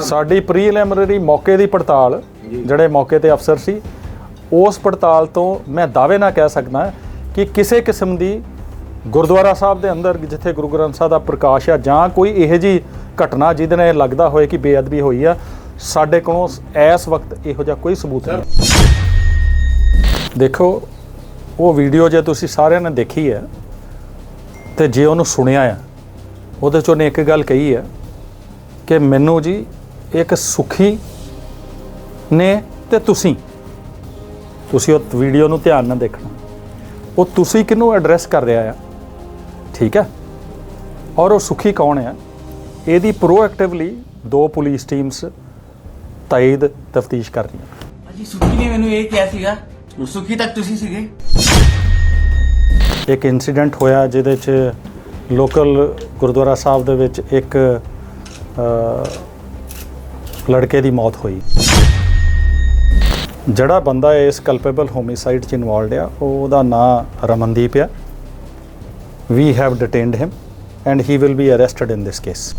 ਸਾਡੀ ਪ੍ਰੀਲਿਮਿਨਰੀ ਮੌਕੇ ਦੀ ਪੜਤਾਲ ਜਿਹੜੇ ਮੌਕੇ ਤੇ ਅਫਸਰ ਸੀ ਉਸ ਪੜਤਾਲ ਤੋਂ ਮੈਂ ਦਾਅਵੇ ਨਾਲ ਕਹਿ ਸਕਦਾ ਕਿ ਕਿਸੇ ਕਿਸਮ ਦੀ ਗੁਰਦੁਆਰਾ ਸਾਹਿਬ ਦੇ ਅੰਦਰ ਜਿੱਥੇ ਗੁਰੂ ਗ੍ਰੰਥ ਸਾਹਿਬ ਦਾ ਪ੍ਰਕਾਸ਼ ਆ ਜਾਂ ਕੋਈ ਇਹੋ ਜੀ ਘਟਨਾ ਜਿਹਦੇ ਨਾਲ ਲੱਗਦਾ ਹੋਏ ਕਿ ਬੇਅਦਬੀ ਹੋਈ ਆ ਸਾਡੇ ਕੋਲੋਂ ਇਸ ਵਕਤ ਇਹੋ ਜਿਹਾ ਕੋਈ ਸਬੂਤ ਨਹੀਂ। ਦੇਖੋ ਉਹ ਵੀਡੀਓ ਜੇ ਤੁਸੀਂ ਸਾਰਿਆਂ ਨੇ ਦੇਖੀ ਹੈ ਤੇ ਜੇ ਉਹਨੂੰ ਸੁਣਿਆ ਆ ਉਹਦੇ ਚੋਂ ਨੇ ਇੱਕ ਗੱਲ ਕਹੀ ਹੈ ਕਿ ਮੈਨੂੰ ਜੀ ਇੱਕ ਸੁਖੀ ਨੇ ਤੇ ਤੁਸੀਂ। ਤੁਸੀਂ ਉਹ ਵੀਡੀਓ ਨੂੰ ਧਿਆਨ ਨਾਲ ਦੇਖਣਾ। ਉਹ ਤੁਸੀਂ ਕਿਹਨੂੰ ਐਡਰੈਸ ਕਰ ਰਿਹਾ ਆ? ਠੀਕ ਹੈ? ਔਰ ਉਹ ਸੁਖੀ ਕੌਣ ਹੈ ਇਹਦੀ ਪ੍ਰੋਐਕਟਿਵਲੀ ਦੋ ਪੁਲਿਸ ਟੀਮਸ ਤਾਇਦ ਤਫਤੀਸ਼ ਕਰ ਰਹੀਆਂ। ਅਜੀ ਸੁਖੀ ਨੇ ਮੈਨੂੰ ਇਹ ਕਿਹਾ ਸੀਗਾ ਸੁਖੀ ਤੱਕ ਤੁਸੀਂ ਸੀਗੇ? ਇੱਕ ਇਨਸੀਡੈਂਟ ਹੋਇਆ ਜਿਹਦੇ 'ਚ ਲੋਕਲ ਗੁਰਦੁਆਰਾ ਸਾਹਿਬ ਦੇ ਵਿੱਚ ਇੱਕ ਲੜਕੇ ਦੀ ਮੌਤ ਹੋਈ। ਜਿਹੜਾ ਬੰਦਾ ਇਸ ਕਲਪੇਬਲ ਹੋਮਿਸਾਈਡ 'ਚ ਇਨਵੋਲਡ ਆ, ਉਹਦਾ ਨਾਂ ਰਮਨਦੀਪ ਆ। We have detained him and he will be arrested in this case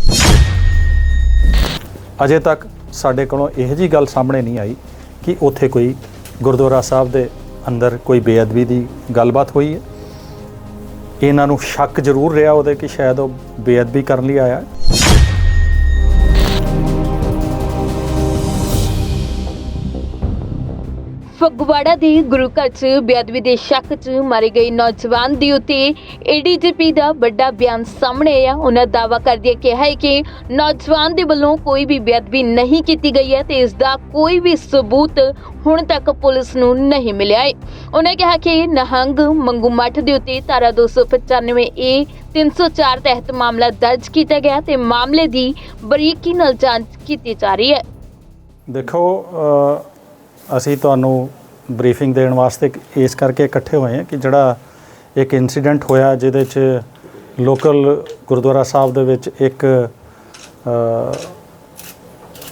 ਅਜੇ ਤੱਕ ਸਾਡੇ ਕੋਲੋਂ ਇਹੋ ਜੀ ਗੱਲ ਸਾਹਮਣੇ ਨਹੀਂ ਆਈ ਕਿ ਉੱਥੇ ਕੋਈ ਗੁਰਦੁਆਰਾ ਸਾਹਿਬ ਦੇ ਅੰਦਰ ਕੋਈ ਬੇਅਦਬੀ ਦੀ ਗੱਲਬਾਤ ਹੋਈ ਹੈ। ਇਹਨਾਂ ਨੂੰ ਸ਼ੱਕ ਜ਼ਰੂਰ ਰਿਹਾ ਉਹਦੇ ਕਿ ਸ਼ਾਇਦ ਉਹ ਬੇਅਦਬੀ ਕਰਨ ਲਈ ਆਇਆ ਹੈ। ਫਗਵਾੜਾ ਦੇ ਗੁਰੂ ਘਰ 'ਚ ਬੇਅਦਬੀ ਦੇ ਸ਼ੱਕ 'ਚ ਮਾਰੇ ਗਏ ਨੌਜਵਾਨ ਦੇ ਉੱਤੇ ਏਡੀਜੀਪੀ ਦਾ ਵੱਡਾ ਬਿਆਨ ਸਾਹਮਣੇ ਆਇਆ। ਉਹਨਾਂ ਦਾਅਵਾ ਕਰਦਿਆਂ ਕਿਹਾ ਹੈ ਕਿ ਨੌਜਵਾਨ ਦੇ ਵੱਲੋਂ ਕੋਈ ਵੀ ਬੇਅਦਬੀ ਨਹੀਂ ਕੀਤੀ ਗਈ ਹੈ ਤੇ ਇਸ ਦਾ ਕੋਈ ਵੀ ਸਬੂਤ ਹੁਣ ਤੱਕ ਪੁਲਿਸ ਨੂੰ ਨਹੀਂ ਮਿਲਿਆ ਹੈ। ਉਹਨਾਂ ਕਿਹਾ ਕਿ ਨਹੰਗ ਮੰਗੂ ਮੱਠ ਦੇ ਉੱਤੇ ਧਾਰਾ 295 ਏ 304 ਤਹਿਤ ਮਾਮਲਾ ਦਰਜ ਕੀਤਾ ਗਿਆ ਤੇ ਮਾਮਲੇ ਦੀ ਬਰੀਕੀ ਨਾਲ ਜਾਂਚ ਕੀਤੀ ਜਾ ਰਹੀ ਹੈ। ਦੇਖੋ ਅਸੀਂ ਤੁਹਾਨੂੰ ਬਰੀਫਿੰਗ ਦੇਣ ਵਾਸਤੇ ਇਸ ਕਰਕੇ ਇਕੱਠੇ ਹੋਏ ਹਾਂ ਕਿ ਜਿਹੜਾ ਇੱਕ ਇਨਸੀਡੈਂਟ ਹੋਇਆ ਜਿਹਦੇ 'ਚ ਲੋਕਲ ਗੁਰਦੁਆਰਾ ਸਾਹਿਬ ਦੇ ਵਿੱਚ ਇੱਕ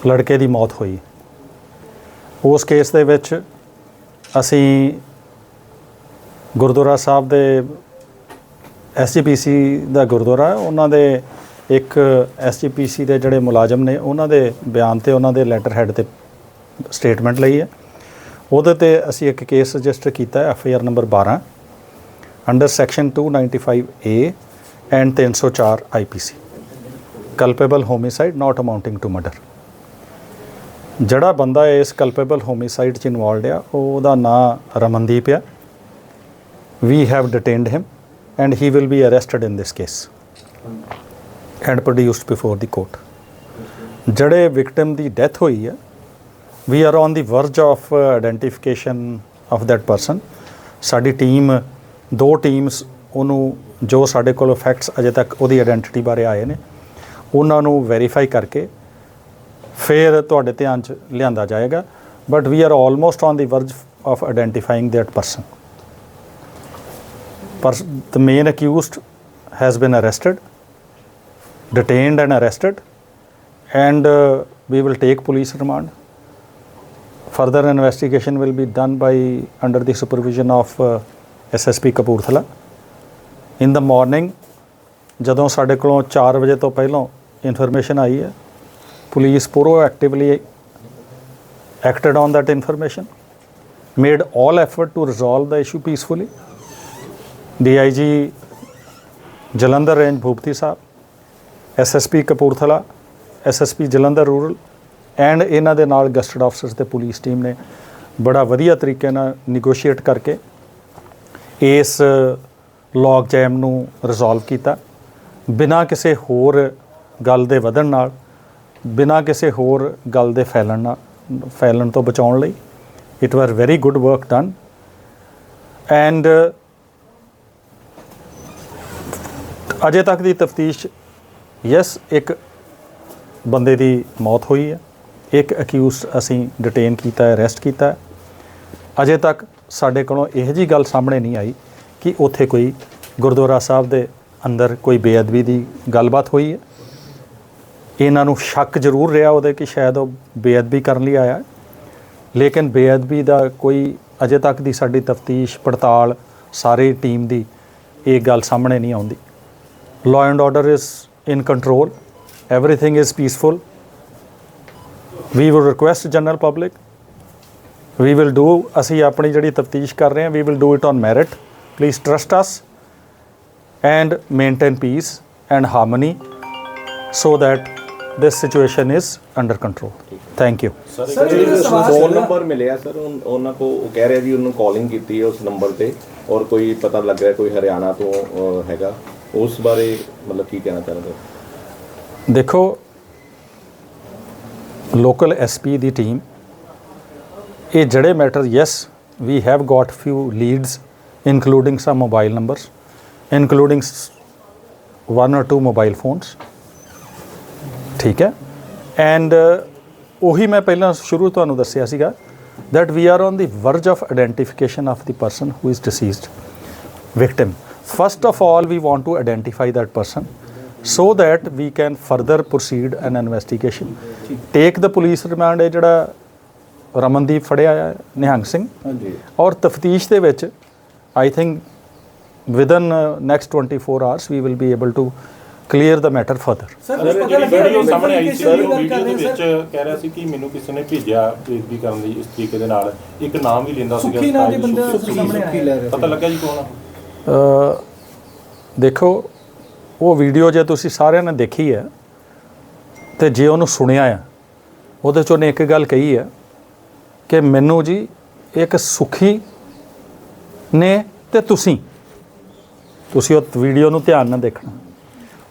ਲੜਕੇ ਦੀ ਮੌਤ ਹੋਈ। ਉਸ ਕੇਸ ਦੇ ਵਿੱਚ ਅਸੀਂ ਗੁਰਦੁਆਰਾ ਸਾਹਿਬ ਦੇ ਐਸਜੀਪੀਸੀ ਦਾ ਗੁਰਦੁਆਰਾ ਉਹਨਾਂ ਦੇ ਇੱਕ ਐਸਜੀਪੀਸੀ ਦੇ ਜਿਹੜੇ ਮੁਲਾਜ਼ਮ ਨੇ, ਉਹਨਾਂ ਦੇ ਬਿਆਨ ਤੇ ਉਹਨਾਂ ਦੇ ਲੈਟਰ ਹੈਡ ਤੇ ਸਟੇਟਮੈਂਟ ਲਈ ਹੈ। ਉਹਦੇ ਤੇ ਅਸੀਂ ਇੱਕ ਕੇਸ ਰਜਿਸਟਰ ਕੀਤਾ F I R number 12 under section 295 A and 304 C culpable homicide not amounting to murder ਜਿਹੜਾ ਬੰਦਾ ਇਸ ਕਲਪੇਬਲ ਹੋਮਿਸਾਈਡ ਚ ਇਨਵੋਲਡ ਆ, ਉਹਦਾ ਨਾਂ ਰਮਨਦੀਪ ਆ। We have detained him and he will be arrested in this case and produced before the court ਜਿਹੜੇ victim ਦੀ ਡੈਥ ਹੋਈ ਹੈ we are on the verge of uh, identification of that person ਸਾਡੀ team ਦੋ teams ਉਹਨੂੰ ਜੋ ਸਾਡੇ ਕੋਲ ਫੈਕਟਸ ਅਜੇ ਤੱਕ ਉਹਦੀ ਆਇਡੈਂਟੀਟੀ ਬਾਰੇ ਆਏ ਨੇ ਉਹਨਾਂ ਨੂੰ ਵੈਰੀਫਾਈ ਕਰਕੇ ਫਿਰ ਤੁਹਾਡੇ ਧਿਆਨ 'ਚ ਲਿਆਂਦਾ ਜਾਏਗਾ but we are almost on the verge of identifying that person ਪਰ the main accused has been arrested detained and arrested and uh, we will take police remand Further investigation will be done by under the supervision of uh, SSP Kapurthala. In the morning, ਜਦੋਂ ਸਾਡੇ ਕੋਲੋਂ 4 ਵਜੇ ਤੋਂ ਪਹਿਲਾਂ information ਆਈ ਹੈ police proactively acted on that information, made all effort to resolve the issue peacefully. DIG Jalandhar range Bhupathi Sahib SSP Kapurthala SSP Jalandhar rural and ਇਹਨਾਂ ਦੇ ਨਾਲ ਗਸਟਡ ਆਫਸਰਸ ਤੇ ਪੁਲਿਸ ਟੀਮ ਨੇ ਬੜਾ ਵਧੀਆ ਤਰੀਕੇ ਨਾਲ ਨਿਗੋਸ਼ੀਏਟ ਕਰਕੇ ਇਸ ਲੌਗ ਜੈਮ ਨੂੰ ਰਿਜ਼ੋਲਵ ਕੀਤਾ। ਬਿਨਾਂ ਕਿਸੇ ਹੋਰ ਗੱਲ ਦੇ ਵਧਣ ਨਾਲ, ਬਿਨਾਂ ਕਿਸੇ ਹੋਰ ਗੱਲ ਦੇ ਫੈਲਣ ਨਾਲ, ਫੈਲਣ ਤੋਂ ਬਚਾਉਣ ਲਈ it was very good work done and ਅਜੇ ਤੱਕ ਦੀ ਤਫਤੀਸ਼ ਯੈਸ ਇੱਕ ਬੰਦੇ ਦੀ ਮੌਤ ਹੋਈ ਹੈ। ਇੱਕ ਅਕਿਊਜ਼ ਅਸੀਂ ਡਿਟੇਨ ਕੀਤਾ ਹੈ ਅਰੈਸਟ ਕੀਤਾ ਅਜੇ ਤੱਕ ਸਾਡੇ ਕੋਲੋਂ ਇਹੋ ਜੀ ਗੱਲ ਸਾਹਮਣੇ ਨਹੀਂ ਆਈ ਕਿ ਉੱਥੇ ਕੋਈ ਗੁਰਦੁਆਰਾ ਸਾਹਿਬ ਦੇ ਅੰਦਰ ਕੋਈ ਬੇਅਦਬੀ ਦੀ ਗੱਲਬਾਤ ਹੋਈ ਹੈ। ਇਹਨਾਂ ਨੂੰ ਸ਼ੱਕ ਜ਼ਰੂਰ ਰਿਹਾ ਉਹਦੇ ਕਿ ਸ਼ਾਇਦ ਉਹ ਬੇਅਦਬੀ ਕਰਨ ਲਈ ਆਇਆ ਲੇਕਿਨ ਬੇਅਦਬੀ ਦਾ ਕੋਈ ਅਜੇ ਤੱਕ ਦੀ ਸਾਡੀ ਤਫਤੀਸ਼, ਪੜਤਾਲ, ਸਾਰੀ ਟੀਮ ਦੀ ਇਹ ਗੱਲ ਸਾਹਮਣੇ ਨਹੀਂ ਆਉਂਦੀ। Law and order is in control everything is peaceful. We will request general public we will do ਅਸੀਂ ਆਪਣੀ ਜਿਹੜੀ ਤਫਤੀਸ਼ ਕਰ ਰਹੇ ਹਾਂ we will do it on merit please trust us and maintain peace and harmony so that this situation is under control. Thank you. Sir phone number ਮਿਲਿਆ sir ਉਹਨਾਂ ਕੋ ਉਹ ਕਹਿ ਰਿਹਾ ਜੀ ਉਹਨੂੰ ਕਾਲਿੰਗ ਕੀਤੀ ਹੈ ਉਸ ਨੰਬਰ ਤੇ ਔਰ ਕੋਈ ਪਤਾ ਲੱਗ ਰਿਹਾ ਕੋਈ ਹਰਿਆਣਾ ਤੋਂ ਹੈਗਾ। ਉਸ ਬਾਰੇ ਮਤਲਬ ਕੀ ਕਹਿਣਾ ਚਾਹੁੰਦੇ ਦੇਖੋ ਲੋਕਲ ਐਸਪੀ ਦੀ ਟੀਮ ਇਹ ਜਿਹੜੇ matter yes we have got few leads including some mobile numbers including one or two mobile phones ਠੀਕ ਹੈ ਐਂਡ ਉਹੀ ਮੈਂ ਪਹਿਲਾਂ ਸ਼ੁਰੂ ਤੁਹਾਨੂੰ ਦੱਸਿਆ ਸੀਗਾ that we are on the verge of identification of the person who is deceased victim first of all we want to identify that person so that we can further proceed an investigation. Take the police remand ਇਹ ਜਿਹੜਾ ਰਮਨਦੀਪ ਫੜਿਆ ਹੈ ਨਿਹੰਗ ਸਿੰਘ ਹਾਂਜੀ ਔਰ ਤਫਤੀਸ਼ ਦੇ ਵਿੱਚ I think within uh, next 24 hours we will be able to clear the matter further. Sir sir ਪਤਾ ਲੱਗਿਆ ਸਾਹਮਣੇ ਆਈ ਸੀ ਦੀ ਗੱਲ ਵੀਡੀਓ ਦੇ ਵਿੱਚ ਸਰ ਕਹਿ ਰਿਹਾ ਸੀ ਕਿ ਮੈਨੂੰ ਕਿਸੇ ਨੇ ਭੇਜਿਆ ਬੇਇੱਜ਼ਤੀ ਕਰਨ ਲਈ ਇਸ ਤਰੀਕੇ ਦੇ ਨਾਲ ਇੱਕ ਨਾਮ ਵੀ ਲੈਂਦਾ ਸੀਗਾ ਸੁੱਖੀ ਨਾਂ ਦੇ ਬੰਦੇ। ਸਾਹਮਣੇ ਆਇਆ। ਪਤਾ ਲੱਗਿਆ ਜੀ ਕੌਣ ਆ? ਅ, ਦੇਖੋ ਉਹ ਵੀਡੀਓ ਜੇ ਤੁਸੀਂ ਸਾਰਿਆਂ ਨੇ ਦੇਖੀ ਹੈ ਤੇ ਜੇ ਉਹਨੂੰ ਸੁਣਿਆ ਆ ਉਹਦੇ ਚ ਉਹਨੇ ਇੱਕ ਗੱਲ ਕਹੀ ਹੈ ਕਿ ਮੈਨੂੰ ਜੀ ਇੱਕ ਸੁਖੀ ਨੇ ਤੇ ਤੁਸੀਂ ਤੁਸੀਂ ਉਹ ਵੀਡੀਓ ਨੂੰ ਧਿਆਨ ਨਾਲ ਦੇਖਣਾ।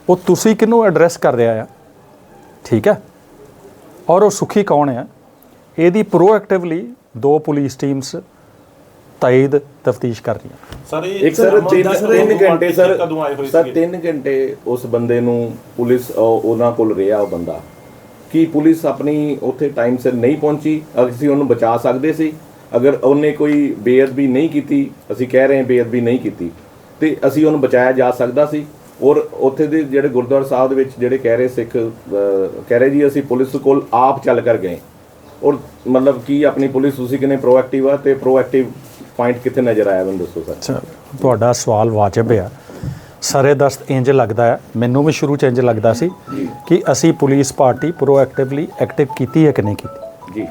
ਉਹ ਤੁਸੀਂ ਕਿਹਨੂੰ ਐਡਰੈਸ ਕਰ ਰਿਹਾ ਆ? ਠੀਕ ਹੈ? ਔਰ ਉਹ ਸੁਖੀ ਕੌਣ ਆ ਇਹਦੀ ਪ੍ਰੋਐਕਟਿਵਲੀ ਦੋ ਪੁਲਿਸ ਟੀਮਸ ਤਾਇਦ ਤਫਤੀਸ਼ ਕਰ ਰਹੀਆਂ। ਸਰ ਇਹ ਇੱਕ ਸਰ ਅਮਨ 3 ਦੱਸ 3 ਘੰਟੇ ਸਰ ਕਦੋਂ ਆਏ ਹੋਏ ਸਰ ਸੀਗੇ? 3 ਘੰਟੇ ਉਸ ਬੰਦੇ ਨੂੰ ਪੁਲਿਸ ਉਹ- ਉਹਨਾਂ ਕੋਲ ਰਿਹਾ ਉਹ ਬੰਦਾ। ਕੀ ਪੁਲਿਸ ਆਪਣੀ ਉੱਥੇ ਟਾਈਮ ਸਿਰ ਨਹੀਂ ਪਹੁੰਚੀ? ਅਸੀਂ ਉਹਨੂੰ ਬਚਾ ਸਕਦੇ ਸੀ। ਅਗਰ ਉਹਨੇ ਕੋਈ ਬੇਅਦਬੀ ਨਹੀਂ ਕੀਤੀ ਅਸੀਂ ਕਹਿ ਰਹੇ ਹਾਂ ਬੇਅਦਬੀ ਨਹੀਂ ਕੀਤੀ ਤੇ ਅਸੀਂ ਉਹਨੂੰ ਬਚਾਇਆ ਜਾ ਸਕਦਾ ਸੀ। ਔਰ ਉੱਥੇ ਦੇ ਜਿਹੜੇ ਗੁਰਦੁਆਰਾ ਸਾਹਿਬ ਦੇ ਵਿੱਚ ਜਿਹੜੇ ਕਹਿ ਰਹੇ ਸਿੱਖ ਕਹਿ ਰਹੇ ਜੀ ਅਸੀਂ ਪੁਲਿਸ ਕੋਲ ਆਪ ਚੱਲ ਕਰ ਗਏ। ਔਰ ਮਤਲਬ ਕੀ ਆਪਣੀ ਪੁਲਿਸ ਤੁਸੀਂ ਕਿਨੇ ਪ੍ਰੋਐਕਟਿਵ ਆ ਤੇ ਪ੍ਰੋਐਕਟਿਵ ਪੁਆਇੰਟ ਕਿੱਥੇ ਨਜ਼ਰ ਆਇਆ ਮੈਨੂੰ ਦੱਸੋ ਸਰ? ਤੁਹਾਡਾ ਸਵਾਲ ਵਾਜਬ ਆ। ਸਾਰੇ ਦਸਤ ਇੰਜ ਲੱਗਦਾ ਹੈ ਮੈਨੂੰ ਵੀ ਸ਼ੁਰੂ ਚ ਇੰਜ ਲੱਗਦਾ ਸੀ ਕਿ ਅਸੀਂ ਪੁਲਿਸ ਪਾਰਟੀ ਪ੍ਰੋਐਕਟਿਵਲੀ ਐਕਟਿਵ ਕੀਤੀ ਹੈ ਕਿ ਨਹੀਂ ਕੀਤੀ? ਜੀ।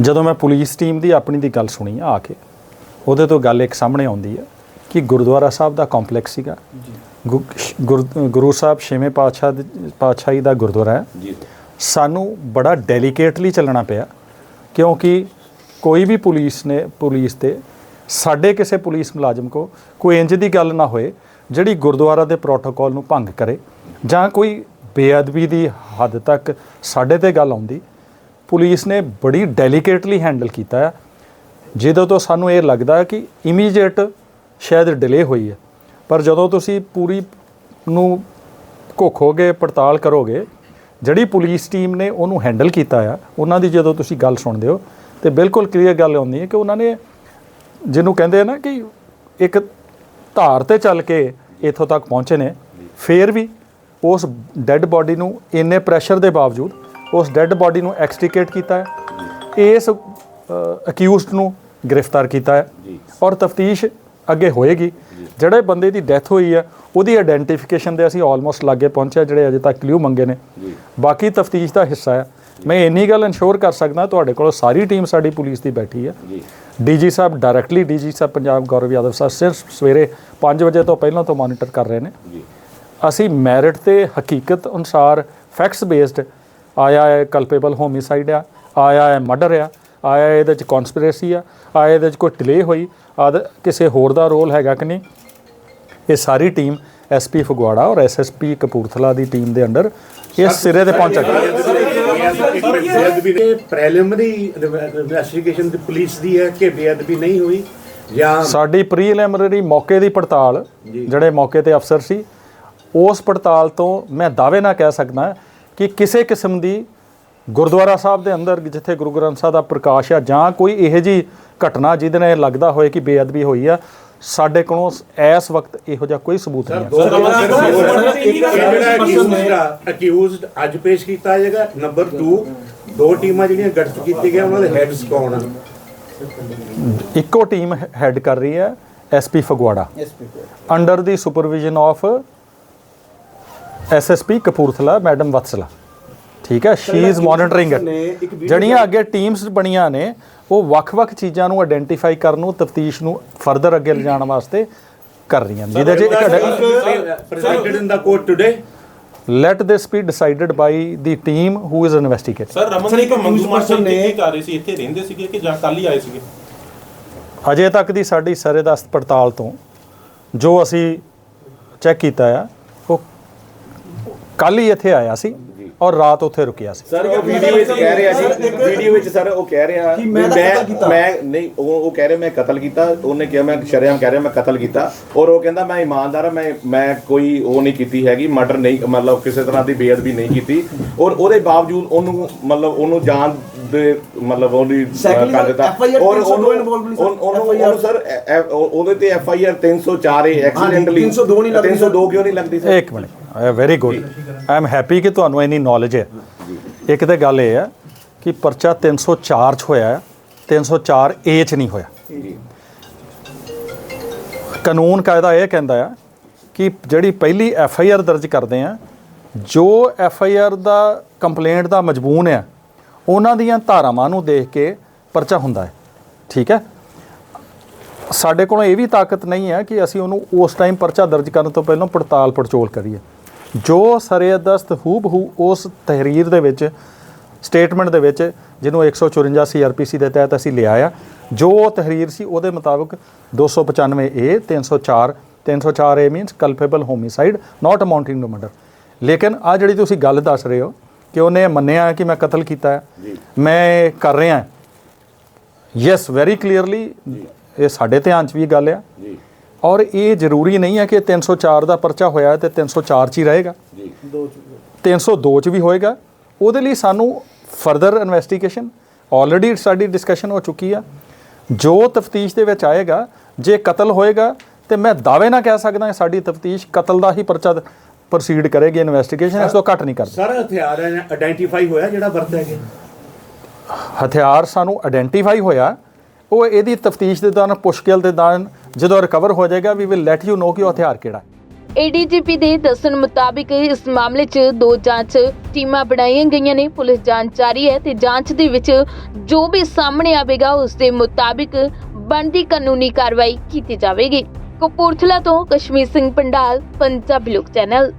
ਜਦੋਂ ਮੈਂ ਪੁਲਿਸ ਟੀਮ ਦੀ ਆਪਣੀ ਦੀ ਗੱਲ ਸੁਣੀ ਆ ਕੇ ਉਹਦੇ ਤੋਂ ਗੱਲ ਇੱਕ ਸਾਹਮਣੇ ਆਉਂਦੀ ਹੈ ਕਿ ਗੁਰਦੁਆਰਾ ਸਾਹਿਬ ਦਾ ਕੰਪਲੈਕਸ ਸੀਗਾ। ਗੁ- ਗੁਰ- ਸਾਹਿਬ ਛੇਵੇਂ ਪਾਤਸ਼ਾਹ ਪਾਤਸ਼ਾਹੀ ਦਾ ਗੁਰਦੁਆਰਾ ਹੈ। ਜੀ। ਸਾਨੂੰ ਬੜਾ ਡੈਲੀਕੇਟਲੀ ਚੱਲਣਾ ਪਿਆ, ਕਿਉਂਕਿ ਕੋਈ ਵੀ ਪੁਲਿਸ ਨੇ, ਪੁਲਿਸ ਤੇ ਸਾਡੇ ਕਿਸੇ ਪੁਲਿਸ ਮੁਲਾਜ਼ਮ ਕੋ ਕੋਈ ਇੰਜ ਦੀ ਗੱਲ ਨਾ ਹੋਏ, ਜਿਹੜੀ ਗੁਰਦੁਆਰਾ ਦੇ ਪ੍ਰੋਟੋਕਾਲ ਨੂੰ ਭੰਗ ਕਰੇ, ਜਾਂ ਕੋਈ ਬੇਅਦਬੀ ਦੀ ਹੱਦ ਤੱਕ ਸਾਡੇ ਤੇ ਗੱਲ ਆਉਂਦੀ, ਪੁਲਿਸ ਨੇ ਬੜੀ ਡੈਲੀਕੇਟਲੀ ਹੈਂਡਲ ਕੀਤਾ ਹੈ ਜਿਹਦੇ ਤੋਂ ਸਾਨੂੰ ਇਹ ਲੱਗਦਾ ਕਿ ਇਮੀਡੀਏਟ ਸ਼ਾਇਦ ਡਿਲੇ ਹੋਈ ਹੈ, ਪਰ ਜਦੋਂ ਤੁਸੀਂ ਪੂਰੀ ਨੂੰ ਘੋਖੋਗੇ, ਪੜਤਾਲ ਕਰੋਗੇ ਜਿਹੜੀ ਪੁਲਿਸ ਟੀਮ ਨੇ ਉਹਨੂੰ ਹੈਂਡਲ ਕੀਤਾ ਆ ਉਹਨਾਂ ਦੀ ਜਦੋਂ ਤੁਸੀਂ ਗੱਲ ਸੁਣਦੇ ਹੋ ਤੇ ਬਿਲਕੁਲ ਕਲੀਅਰ ਗੱਲ ਆਉਂਦੀ ਹੈ ਕਿ ਉਹਨਾਂ ਨੇ ਜਿਹਨੂੰ ਕਹਿੰਦੇ ਆ ਨਾ ਕਿ ਇੱਕ ਧਾਰ ਤੇ ਚੱਲ ਕੇ ਇੱਥੋਂ ਤੱਕ ਪਹੁੰਚੇ ਨੇ ਫੇਰ ਵੀ ਉਸ ਡੈੱਡ ਬਾਡੀ ਨੂੰ ਇੰਨੇ ਪ੍ਰੈਸ਼ਰ ਦੇ ਬਾਵਜੂਦ ਉਸ ਡੈੱਡ ਬਾਡੀ ਨੂੰ ਐਕਸਟ੍ਰੀਕੇਟ ਕੀਤਾ ਹੈ ਇਸ ਅਕਿਊਜ਼ਡ ਨੂੰ ਗ੍ਰਿਫਤਾਰ ਕੀਤਾ ਹੈ ਔਰ ਤਫਤੀਸ਼ ਅੱਗੇ ਹੋਏਗੀ। ਜਿਹੜੇ ਬੰਦੇ ਦੀ ਡੈਥ ਹੋਈ ਹੈ ਉਹਦੀ ਆਇਡੈਂਟੀਫਿਕੇਸ਼ਨ ਦੇ ਅਸੀਂ ਆਲਮੋਸਟ ਲਾਗੇ ਪਹੁੰਚਿਆ ਜਿਹੜੇ ਅਜੇ ਤੱਕ ਕਲੂ ਮੰਗੇ ਨੇ। ਬਾਕੀ ਤਫਤੀਸ਼ ਦਾ ਹਿੱਸਾ ਹੈ ਮੈਂ ਇੰਨੀ ਗੱਲ ਇਨਸ਼ੋਰ ਕਰ ਸਕਦਾ ਤੁਹਾਡੇ ਕੋਲ ਸਾਰੀ ਟੀਮ ਸਾਡੀ ਪੁਲਿਸ ਦੀ ਬੈਠੀ ਹੈ ਜੀ। DG sahib directly DG sahib Punjab Gaurav Yadav sahib ਸਿਰਫ ਸਵੇਰੇ 5 ਵਜੇ ਤੋਂ ਪਹਿਲਾਂ ਤੋਂ ਮੋਨੀਟਰ ਕਰ ਰਹੇ ਨੇ। ਜੀ। ਅਸੀਂ ਮੈਰਿਟ ਤੇ ਹਕੀਕਤ ਅਨੁਸਾਰ ਫੈਕਟਸ ਬੇਸਡ ਆਇਆ ਹੈ ਕਲਪੇਬਲ ਹੋਮਿਸਾਈਡ ਆ ਆਇਆ ਹੈ ਮਰਡਰ ਆ ਆਇਆ ਇਹਦੇ ਚ ਕਨਸਪੀਰੇਸੀ ਆ ਆਇਆ ਇਹਦੇ ਚ ਕੋਈ ਡਿਲੇ ਹੋਈ ਆਦ ਕਿਸੇ ਹੋਰ ਦਾ ਰੋਲ ਹੈਗਾ ਕਿ ਨਹੀਂ ਇਹ ਸਾਰੀ ਟੀਮ ਐਸਪੀ ਫਗਵਾੜਾ ਔਰ ਐਸਐਸਪੀ ਕਪੂਰਥਲਾ ਦੀ ਟੀਮ ਦੇ ਅੰਡਰ ਇਸ ਸਿਰੇ ਤੇ ਪਹੁੰਚ ਗਈ ਇਹ ਪ੍ਰੀਲਿਮਿਨਰੀ ਇਨਵੈਸਟੀਗੇਸ਼ਨ ਦੀ ਪੁਲਿਸ ਦੀ ਹੈ ਕਿ ਬੇਅਦਬੀ ਨਹੀਂ ਹੋਈ ਜਾਂ ਸਾਡੀ ਪ੍ਰੀਲਿਮਿਨਰੀ ਮੌਕੇ ਦੀ ਪੜਤਾਲ ਜਿਹੜੇ ਮੌਕੇ ਤੇ ਅਫਸਰ ਸੀ ਉਸ ਪੜਤਾਲ ਤੋਂ ਮੈਂ ਦਾਅਵੇ ਨਾਲ ਕਹਿ ਸਕਦਾ ਕਿ ਕਿਸੇ ਕਿਸਮ ਦੀ ਗੁਰਦੁਆਰਾ ਸਾਹਿਬ ਦੇ ਅੰਦਰ ਜਿੱਥੇ ਗੁਰੂ ਗ੍ਰੰਥ ਸਾਹਿਬ ਦਾ ਪ੍ਰਕਾਸ਼ ਆ ਜਾਂ ਕੋਈ ਇਹੋ ਜੀ ਘਟਨਾ ਜਿਹਦੇ ਨਾਲ ਇਹ ਲੱਗਦਾ ਹੋਏ ਕਿ ਬੇਅਦਬੀ ਹੋਈ ਆ ਸਾਡੇ ਕੋਲੋਂ ਇਸ ਵਕਤ ਇਹੋ ਜਿਹਾ ਕੋਈ ਸਬੂਤ ਨਹੀਂ ਹੈ। ਦੋ ਇੱਕ ਜਿਹੜਾ ਅਕਿਊਜ਼ਡ ਆ ਅਕਿਊਜ਼ਡ ਅੱਜ ਪੇਸ਼ ਕੀਤਾ ਜਾਏਗਾ ਨੰਬਰ 2 ਦੋ ਟੀਮਾਂ ਜਿਹੜੀਆਂ ਗਠਿਤ ਕੀਤੀ ਗਈਆਂ ਉਹਨਾਂ ਦੇ ਹੈਡਸ ਕੌਣ ਆ? ਇੱਕੋ ਟੀਮ ਹੈਡ ਕਰ ਰਹੀ ਹੈ SP Phagwara. Under the supervision of SSP Kapurthala madam Vatsala. ਠੀਕ ਹੈ ਸ਼ੀ ਇਜ਼ ਮੋਨੀਟਰਿੰਗ ਇਟ ਜਿਹੜੀਆਂ ਅੱਗੇ ਟੀਮਸ ਬਣੀਆਂ ਨੇ ਉਹ ਵੱਖ-ਵੱਖ ਚੀਜ਼ਾਂ ਨੂੰ ਆਇਡੈਂਟੀਫਾਈ ਕਰਨ ਨੂੰ ਤਫਤੀਸ਼ ਨੂੰ ਫਰਦਰ ਅੱਗੇ ਲਿਜਾਣ ਵਾਸਤੇ ਕਰ ਰਹੀਆਂ ਨੇ। ਜਿਹਦੇ 'ਚ ਇੱਕ presented in the court today. Let this be decided by the team who is investigating sir Ramandeep Mangu Marshal ਨੇ ਕੀ ਕਰ ਰਹੇ ਸੀ ਇੱਥੇ ਰਹਿੰਦੇ ਸੀਗੇ ਕਿ ਜਾਂ ਕੱਲ ਹੀ ਆਏ ਸੀਗੇ? ਅਜੇ ਤੱਕ ਦੀ ਸਾਡੀ ਸਰੇਦਸਤ ਪੜਤਾਲ ਤੋਂ ਜੋ ਅਸੀਂ ਚੈੱਕ ਕੀਤਾ ਆ ਉਹ ਕੱਲ ਹੀ ਇੱਥੇ ਆਇਆ ਸੀ। ਔਰ ਰਾਤ ਉੱਥੇ ਰੁਕਿਆ ਸੀ। ਸਰ ਉਹ ਵੀਡੀਓ ਵਿੱਚ ਕਹਿ ਰਿਹਾ ਜੀ ਵੀਡੀਓ ਵਿੱਚ ਸਰ ਉਹ ਕਹਿ ਰਿਹਾ ਕਿ ਮੈਂ ਮੈਂ ਨਹੀਂ ਉਹ ਉਹ ਕਹਿ ਰਿਹਾ ਮੈਂ ਕਤਲ ਕੀਤਾ ਉਹਨੇ ਕਿਹਾ ਮੈਂ ਸ਼ਰੇਆਮ ਕਹਿ ਰਿਹਾ ਮੈਂ ਕਤਲ ਕੀਤਾ। ਔਰ ਉਹ ਕਹਿੰਦਾ ਮੈਂ ਇਮਾਨਦਾਰ ਹਾਂ ਮੈਂ ਮੈਂ ਕੋਈ ਉਹ ਨਹੀਂ ਕੀਤੀ ਹੈਗੀ ਮਰਡਰ ਨਹੀਂ ਮਤਲਬ ਕਿਸੇ ਤਰ੍ਹਾਂ ਦੀ ਬੇਅਦਬੀ ਨਹੀਂ ਕੀਤੀ। ਔਰ ਉਹਦੇ ਬਾਵਜੂਦ ਉਹਨੂੰ ਮਤਲਬ ਉਹਨੂੰ ਜਾਨ ਦੇ ਮਤਲਬ ਉਹਦੀ ਕਰ ਦਿੱਤਾ। ਔਰ 302 ਉਹਨੂੰ? ਉਹਨੂੰ- ਸਰ ਉਹਦੇ ਤੇ ਐਫ ਆਈ ਆਰ 304 ਹੈ ਐਕਸੀਡੈਂਟਲੀ 302 ਨਹੀਂ ਲੱਗਦੀ sir? 302 ਕਿਉਂ ਨਹੀਂ ਲੱਗਦੀ ਸਰ? ਇੱਕ minute. Very good I am happy ਕਿ ਤੁਹਾਨੂੰ ਇੰਨੀ ਨੌਲੇਜ ਹੈ। ਇੱਕ ਤੇ ਗੱਲ ਇਹ ਹੈ ਕਿ ਪਰਚਾ 304 ਚ ਹੋਇਆ ਹੈ 304 ਏ ਚ ਨਹੀਂ ਹੋਇਆ। ਜੀ ਕਾਨੂੰਨ ਕਾਇਦਾ ਇਹ ਕਹਿੰਦਾ ਆ ਕਿ ਜਿਹੜੀ ਪਹਿਲੀ ਐਫ ਆਈ ਆਰ ਦਰਜ ਕਰਦੇ ਆ, ਜੋ ਐਫ ਆਈ ਆਰ ਦਾ ਕੰਪਲੇਂਟ ਦਾ ਮਜਬੂਨ ਆ, ਉਹਨਾਂ ਦੀਆਂ ਧਾਰਾਵਾਂ ਨੂੰ ਦੇਖ ਕੇ ਪਰਚਾ ਹੁੰਦਾ ਹੈ। ਠੀਕ ਹੈ? ਸਾਡੇ ਕੋਲ ਇਹ ਵੀ ਤਾਕਤ ਨਹੀਂ ਹੈ ਕਿ ਅਸੀਂ ਉਹਨੂੰ ਉਸ ਟਾਈਮ ਪਰਚਾ ਦਰਜ ਕਰਨ ਤੋਂ ਪਹਿਲਾਂ ਪੜਤਾਲ ਪੜਚੋਲ ਕਰੀਏ। ਜੋ ਸਰੇਅਦਸਤ ਹੂਬ ਹੂ ਉਸ ਤਹਿਰੀਰ ਦੇ ਵਿੱਚ ਸਟੇਟਮੈਂਟ ਦੇ ਵਿੱਚ ਜਿਹਨੂੰ 154 ਸੀਆਰਪੀਸੀ ਦੇ ਤਹਿਤ ਅਸੀਂ ਲਿਆ ਆ ਜੋ ਤਹਿਰੀਰ ਸੀ ਉਹਦੇ ਮੁਤਾਬਕ 295 A 304 304 A means culpable homicide not amounting to murder ਲੇਕਿਨ ਆ ਜਿਹੜੀ ਤੁਸੀਂ ਗੱਲ ਦੱਸ ਰਹੇ ਹੋ ਕਿ ਉਹਨੇ ਮੰਨਿਆ ਕਿ ਮੈਂ ਕਤਲ ਕੀਤਾ ਹੈ ਮੈਂ ਕਰ ਰਿਹਾ ਯੈਸ ਵੈਰੀ ਕਲੀਅਰਲੀ ਇਹ ਸਾਡੇ ਧਿਆਨ 'ਚ ਵੀ ਗੱਲ ਆ। ਜੀ। ਔਰ ਇਹ ਜ਼ਰੂਰੀ ਨਹੀਂ ਹੈ ਕਿ 304 ਦਾ ਪਰਚਾ ਹੋਇਆ ਤੇ 304 'ਚ ਹੀ ਰਹੇਗਾ। ਜੀ। 302 'ਚ ਵੀ ਹੋਏਗਾ। ਉਹਦੇ ਲਈ ਸਾਨੂੰ ਫਰਦਰ ਇਨਵੈਸਟੀਗੇਸ਼ਨ ਆਲਰੇਡੀ ਸਾਡੀ ਡਿਸਕਸ਼ਨ ਹੋ ਚੁੱਕੀ ਆ। ਜੋ ਤਫਤੀਸ਼ ਦੇ ਵਿੱਚ ਆਏਗਾ ਜੇ ਕਤਲ ਹੋਏਗਾ ਤੇ ਮੈਂ ਦਾਅਵੇ ਨਾਲ ਕਹਿ ਸਕਦਾ ਕਿ ਸਾਡੀ ਤਫਤੀਸ਼ ਕਤਲ ਦਾ ਹੀ ਪਰਚਾ ਪ੍ਰੋਸੀਡ ਕਰੇਗੀ ਇਨਵੈਸਟੀਗੇਸ਼ਨ ਇਸ ਤੋਂ ਘੱਟ ਨਹੀਂ ਕਰਦੀ। ਸਾਰਾ ਹਥਿਆਰ ਆਇਡੈਂਟੀਫਾਈ ਹੋਇਆ ਜਿਹੜਾ ਵਰਤਿਆ ਗਿਆ? ਹਥਿਆਰ ਸਾਨੂੰ ਆਇਡੈਂਟੀਫਾਈ ਹੋਇਆ। ਉਹ ਇਹਦੀ ਤਫਤੀਸ਼ ਦੇ ਦੌਰਾਨ ਪੁਸ਼ਕਿਲ ਦੇ ਦੌਰਾਨ ਜਦੋਂ ਰਿਕਵਰ ਹੋ ਜਾਏਗਾ we will let you know ਕਿ ਉਹ ਹਥਿਆਰ ਕਿਹੜਾ ਹੈ। ਏਡੀਜੀਪੀ ਦੇ ਦੱਸਣ ਮੁਤਾਬਿਕ ਇਸ ਮਾਮਲੇ 'ਚ ਦੋ ਜਾਂਚ ਟੀਮਾਂ ਬਣਾਈਆਂ ਗਈਆਂ ਨੇ। ਪੁਲਿਸ ਜਾਂਚ ਜਾਰੀ ਹੈ ਤੇ ਜਾਂਚ ਦੇ ਵਿੱਚ ਜੋ ਵੀ ਸਾਹਮਣੇ ਆਵੇਗਾ, ਉਸ ਦੇ ਮੁਤਾਬਿਕ ਬਣਦੀ ਕਾਨੂੰਨੀ ਕਾਰਵਾਈ ਕੀਤੀ ਜਾਵੇਗੀ। ਕਪੂਰਥਲਾ ਤੋਂ ਕਸ਼ਮੀਰ ਸਿੰਘ ਪੰਡਾਲ, ਪੰਜਾਬੀ ਲੋਕ ਚੈਨਲ।